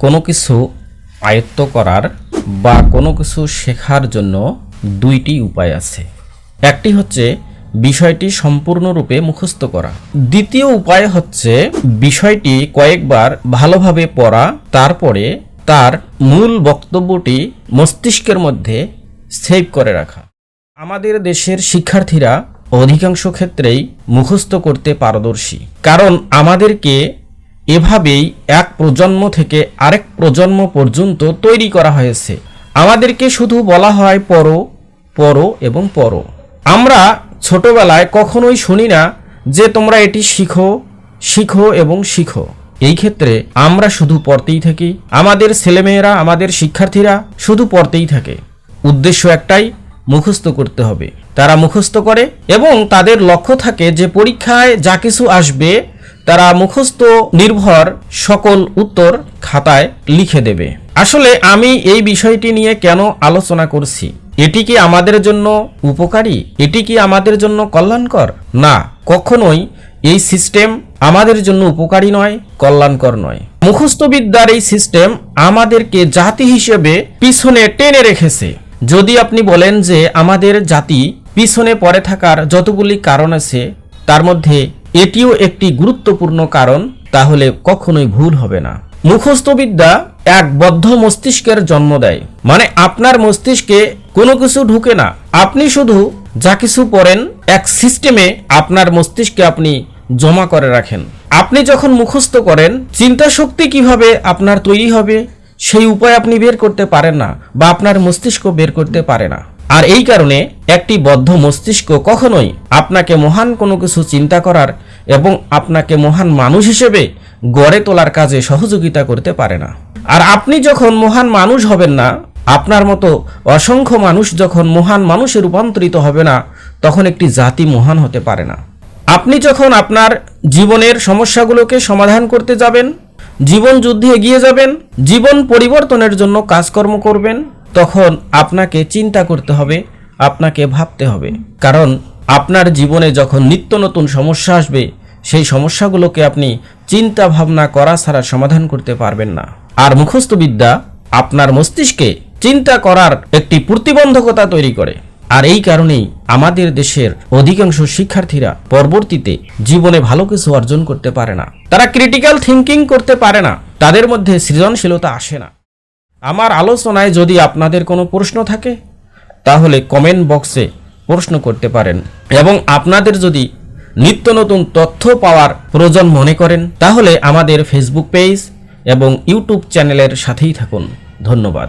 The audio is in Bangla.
কোনো কিছু আয়ত্ত করার বা কোনো কিছু শেখার জন্য দুইটি উপায় আছে। একটি হচ্ছে বিষয়টি সম্পূর্ণরূপে মুখস্থ করা। দ্বিতীয় উপায় হচ্ছে বিষয়টি কয়েকবার ভালোভাবে পড়া, তারপরে তার মূল বক্তব্যটি মস্তিষ্কের মধ্যে সেভ করে রাখা। আমাদের দেশের শিক্ষার্থীরা অধিকাংশ ক্ষেত্রেই মুখস্থ করতে পারদর্শী। কারণ আমাদেরকে এভাবেই এক প্রজন্ম থেকে আরেক প্রজন্ম পর্যন্ত তৈরি করা হয়েছে। আমাদেরকে শুধু বলা হয় পর পর এবং পর আমরা ছোটবেলায় কখনোই শুনি না যে তোমরা এটি শিখো শিখো এবং শিখো। এই ক্ষেত্রে আমরা শুধু পড়তেই থাকি। আমাদের ছেলেমেয়েরা, আমাদের শিক্ষার্থীরা শুধু পড়তেই থাকে। উদ্দেশ্য একটাই, মুখস্থ করতে হবে। তারা মুখস্থ করে এবং তাদের লক্ষ্য থাকে যে পরীক্ষায় যা কিছু আসবে তারা মুখস্থ নির্ভর সকল উত্তর খাতায় লিখে দেবে। আসলে আমি এই বিষয়টি নিয়ে কেন আলোচনা করছি? এটি কি আমাদের জন্য উপকারী? এটি কি আমাদের জন্য কল্যাণকর? না, কখনোই এই সিস্টেম আমাদের জন্য উপকারী নয়, কল্যাণকর নয়। মুখস্থ বিদ্যার এই সিস্টেম আমাদেরকে জাতি হিসেবে পিছনে টেনে রেখেছে। যদি আপনি বলেন যে আমাদের জাতি পিছনে পড়ে থাকার যতগুলি কারণ আছে, তার মধ্যে এটিও একটি গুরুত্বপূর্ণ কারণ, তাহলে কখনোই ভুল হবে না। মুখস্থবিদ্যা এক বদ্ধ মস্তিষ্কের জন্ম দেয়। মানে আপনার মস্তিষ্কে কোনো কিছু ঢুকে না। আপনি শুধু যা কিছু পড়েন, এক সিস্টেমে আপনার মস্তিষ্কে আপনি জমা করে রাখেন। আপনি যখন মুখস্থ করেন, চিন্তা শক্তি কীভাবে আপনার তৈরি হবে, সেই উপায় আপনি বের করতে পারেন না, বা আপনার মস্তিষ্ক বের করতে পারে না। আর এই কারণে একটি বদ্ধ মস্তিষ্ক কখনোই আপনাকে মহান কোনো কিছু চিন্তা করার এবং আপনাকে মহান মানুষ হিসেবে গড়ে তোলার কাজে সহযোগিতা করতে পারে না। আর আপনি যখন মহান মানুষ হবেন না, আপনার মতো অসংখ্য মানুষ যখন মহান মানুষে রূপান্তরিত হবে না, তখন একটি জাতি মহান হতে পারে না। আপনি যখন আপনার জীবনের সমস্যাগুলোকে সমাধান করতে যাবেন, জীবন যুদ্ধে এগিয়ে যাবেন, জীবন পরিবর্তনের জন্য কাজকর্ম করবেন তখন আপনাকে চিন্তা করতে হবে, আপনাকে ভাবতে হবে। কারণ আপনার জীবনে যখন নিত্য নতুন সমস্যা আসবে, সেই সমস্যাগুলোকে আপনি চিন্তা ভাবনা করা ছাড়া সমাধান করতে পারবেন না। আর মুখস্থ বিদ্যা আপনার মস্তিষ্কে চিন্তা করার একটি প্রতিবন্ধকতা তৈরি করে। আর এই কারণেই আমাদের দেশের অধিকাংশ শিক্ষার্থীরা পরবর্তীতে জীবনে ভালো কিছু অর্জন করতে পারে না। তারা ক্রিটিক্যাল থিঙ্কিং করতে পারে না। তাদের মধ্যে সৃজনশীলতা আসে না। আমার আলোচনায় যদি আপনাদের কোনো প্রশ্ন থাকে, তাহলে কমেন্ট বক্সে প্রশ্ন করতে পারেন। এবং আপনাদের যদি নিত্য নতুন তথ্য পাওয়ার প্রয়োজন মনে করেন, তাহলে আমাদের ফেসবুক পেজ এবং ইউটিউব চ্যানেলের সাথেই থাকুন। ধন্যবাদ।